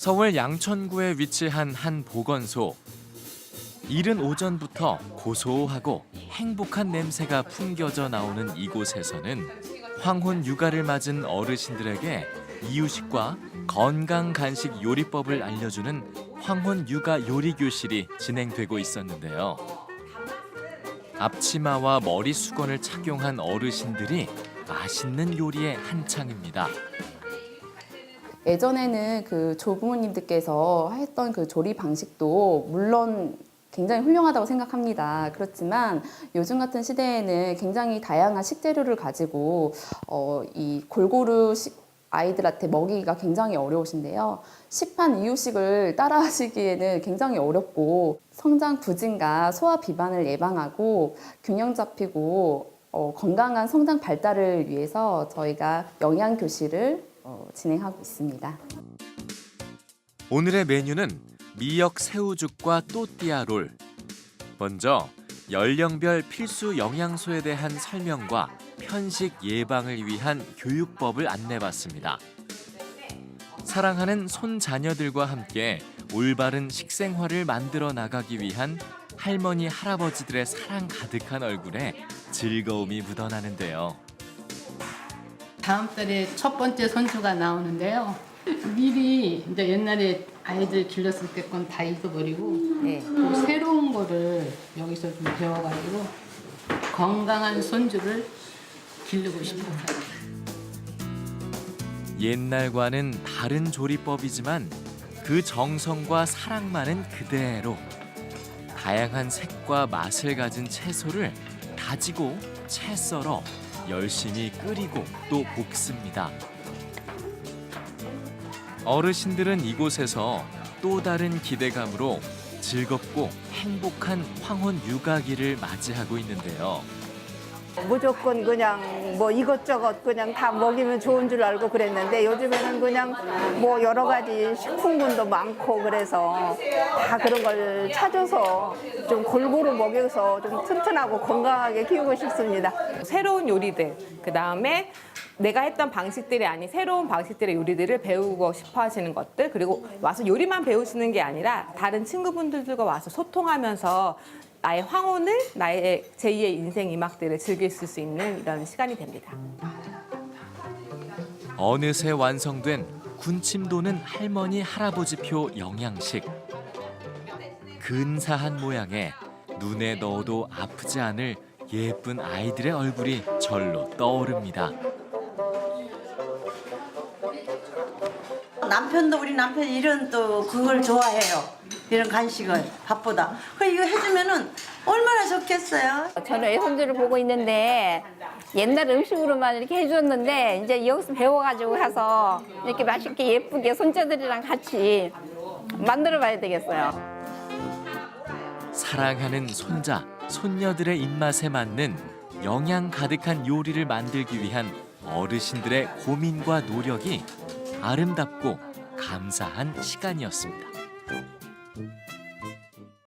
서울 양천구에 위치한 한 보건소. 이른 오전부터 고소하고 행복한 냄새가 풍겨져 나오는 이곳에서는 황혼 육아를 맞은 어르신들에게 이유식과 건강 간식 요리법을 알려주는 황혼 육아 요리 교실이 진행되고 있었는데요. 앞치마와 머리 수건을 착용한 어르신들이 맛있는 요리에 한창입니다. 예전에는 그 조부모님들께서 했던 그 조리 방식도 물론 굉장히 훌륭하다고 생각합니다. 그렇지만 요즘 같은 시대에는 굉장히 다양한 식재료를 가지고 어, 이 골고루 식- 아이들한테 먹이기가 굉장히 어려우신데요. 시판 이유식을 따라하시기에는 굉장히 어렵고 성장 부진과 소화 비만을 예방하고 균형 잡히고 어, 건강한 성장 발달을 위해서 저희가 영양 교실을 어, 진행하고 있습니다. 오늘의 메뉴는 미역 새우죽과 또띠아 롤. 먼저 연령별 필수 영양소에 대한 설명과 편식 예방을 위한 교육법을 안내받습니다. 사랑하는 손 자녀들과 함께 올바른 식생활을 만들어 나가기 위한 할머니 할아버지들의 사랑 가득한 얼굴에 즐거움이 묻어나는데요. 다음 달에 첫 번째 손주가 나오는데요. 미리 이제 옛날에 아이들 길렀을 때 건 다 잊어버리고 네. 또 새로운 거를 여기서 좀 배워가지고 건강한 손주를 기르고 싶어서. 옛날과는 다른 조리법이지만 그 정성과 사랑만은 그대로 다양한 색과 맛을 가진 채소를 다지고 채 썰어 열심히 끓이고 또 볶습니다. 어르신들은 이곳에서 또 다른 기대감으로 즐겁고 행복한 황혼 육아기를 맞이하고 있는데요. 무조건 그냥 뭐 이것저것 그냥 다 먹이면 좋은 줄 알고 그랬는데 요즘에는 그냥 뭐 여러 가지 식품군도 많고 그래서 다 그런 걸 찾아서 좀 골고루 먹여서 좀 튼튼하고 건강하게 키우고 싶습니다. 새로운 요리들, 그 다음에 내가 했던 방식들이 아닌 새로운 방식들의 요리들을 배우고 싶어 하시는 것들, 그리고 와서 요리만 배우시는 게 아니라 다른 친구분들과 와서 소통하면서 나의 황혼을, 나의 제2의 인생 이막들을 즐길 수 있는 이런 시간이 됩니다. 어느새 완성된 군침 도는 할머니 할아버지표 영양식. 근사한 모양에 눈에 넣어도 아프지 않을 예쁜 아이들의 얼굴이 절로 떠오릅니다. 남편도 우리 남편이 이런 또 그걸 좋아해요. 이런 간식을 밥보다. 그 이거 해주면은 얼마나 좋겠어요. 저는 애손들을 보고 있는데 옛날 음식으로만 이렇게 해줬는데 이제 여기서 배워가지고 가서 이렇게 맛있게 예쁘게 손자들이랑 같이 만들어봐야 되겠어요. 사랑하는 손자, 손녀들의 입맛에 맞는 영양 가득한 요리를 만들기 위한 어르신들의 고민과 노력이 아름답고 감사한 시간이었습니다.